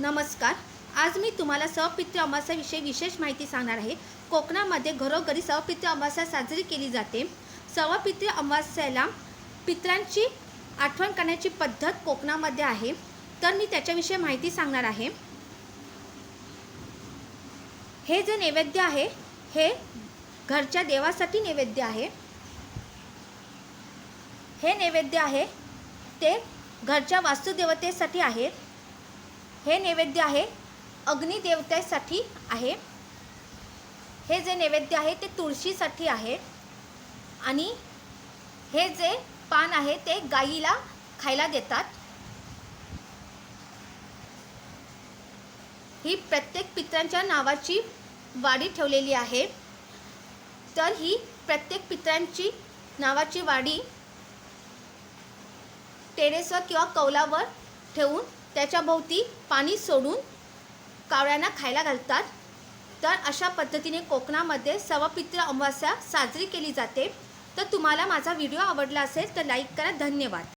नमस्कार. आज मी तुम्हाला सवपित्र अमास्याविषयी विशेष माहिती सांगणार आहे. कोकणामध्ये घरोघरी सवपित्र अमावस्या साजरी केली जाते. सवपित्र अमावस्याला पित्रांची आठवण करण्याची पद्धत कोकणामध्ये आहे. तर मी त्याच्याविषयी माहिती सांगणार आहे. हे जे नैवेद्य आहे हे घरच्या देवासाठी नैवेद्य आहे. हे नैवेद्य आहे ते घरच्या वास्तुदेवतेसाठी आहे. हे नैवेद्य आहे अग्निदेवतेसाठी आहे. हे जे नैवेद्य आहे ते तुळशीसाठी आहे. आणि हे जे पान आहे ते गाईला खायला देतात. ही प्रत्येक पित्रांच्या नावाची वाडी ठेवलेली आहे. तर ही प्रत्येक पित्रांची नावाची वाडी टेरेसवर किंवा कौलावर ठेवून त्याच्या भोवती पाणी सोडून कावळ्यांना खायला घालतात. तर अशा पद्धतीने कोकणामध्ये सवपित्र अमावस्या साजरी केली जाते. तर तुम्हाला माझा व्हिडिओ आवडला असेल तर लाईक करा. धन्यवाद.